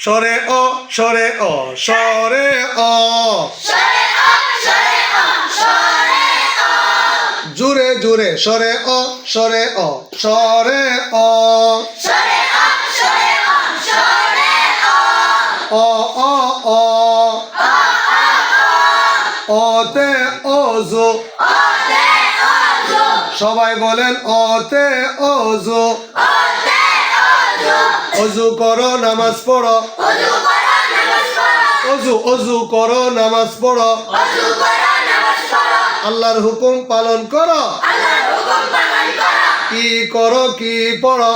সরে অ সরে অ সরে অ জুরে জুরে সরে অ সরে অ সরে অ অ অ অ। অতে অজু। সবাই বলেন অতে অজু। অজু করো নামাজ পড়ো। অজু অজু করো নামাজ পড়ো। আল্লাহর হুকুম পালন করো। কি করো কি পড়ো?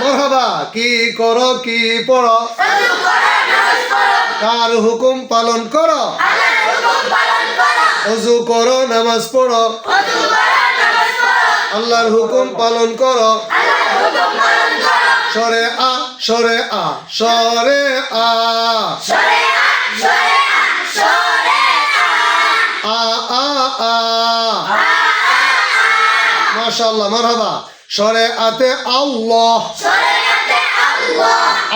মরহাবা কি করো কি পড়ো? কার হুকুম পালন করো? অজু করো নামাজ পড়ো। আল্লাহর হুকুম পালন করো। সরে আ সরে আ সরে আ। আ আ আ। মাশাআল্লাহ মারহাবা। সরে আতে আল্লাহ।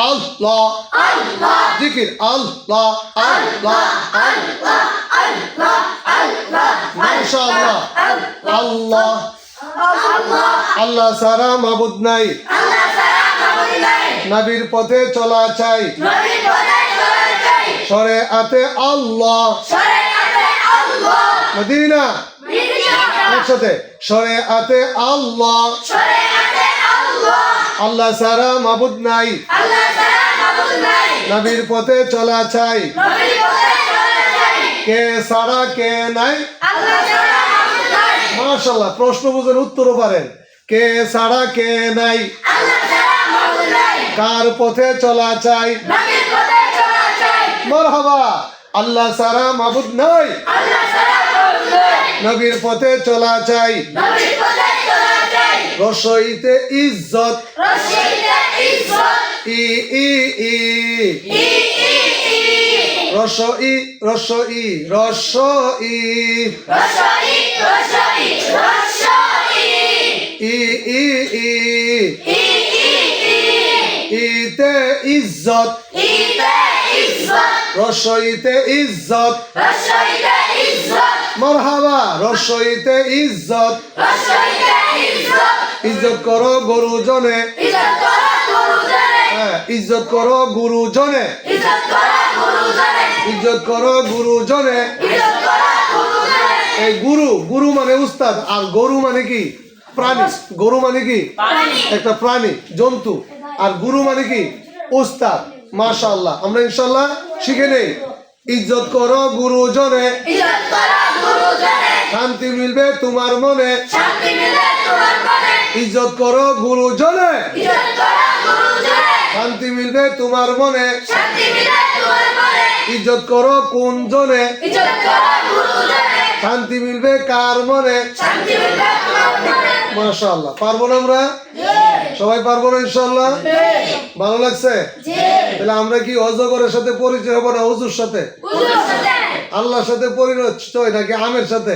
আল্লাহ। জিকির আল্লাহ আল্লাহ মাশাআল্লাহ। আল্লাহ। আল্লাহ সারা মাবুদ নাই। নবীর পথে চলা চাই। সরে আতে আল্লাহ। মদিনা। একসাথে। সরে আতে আল্লাহ। আল্লাহ। সারা মাবুদ নাই। নবীর পথে চলা চাই। কে সারা কে নাই। মাশাল্লাহ প্রশ্ন বুঝেন উত্তরও পারেন। কে ছাড়া কে নাই? কার পথে চলা চাই? মরহাবা। আল্লাহ সারা মাবুদ নাই। নবীর পথে চলা চাই। রসইতে ইজ্জত। ই। ই ই। রসই রসই রসই। ই ই ই। ইতে ইজ্জত। রসইতে ইজ্জত। মরহাবা। রসইতে ইজ্জত। ইজ্জত করো গুরুজনে। হ্যাঁ ইজ্জত করো গুরুজনে। ইজ্জত করো গুরুজনে। এই গুরু গুরু মানে উস্তাদ আর গরু মানে কি? প্রাণী। গরু মানে কি? একটা প্রাণী জন্তু। আর গুরু মানে কি? উস্তাদ। মাশাআল্লাহ। আমরা ইনশাল্লাহ শিখে নেই। ইজ্জত করো গুরুজনে। শান্তি মিলবে তোমার মনে। ইজ্জত করো গুরুজনে। শান্তি মিলবে তোমার মনে। ইজ্জত করো কোন জনে। শান্তি মিলবে কার মনে। মাশাআল্লাহ। পারব না আমরা? সবাই পারব না ইনশাল্লাহ ভালো লাগছে? তাহলে আমরা কি অজগরের সাথে পরিচয় হব না অজুর সাথে? আল্লাহর সাথে পরিচয় নাকি আমের সাথে?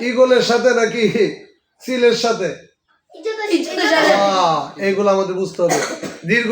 ইগলের সাথে। নাকি সিলের সাথে? আহ, এইগুলো আমাদের বুঝতে হবে। দীর্ঘ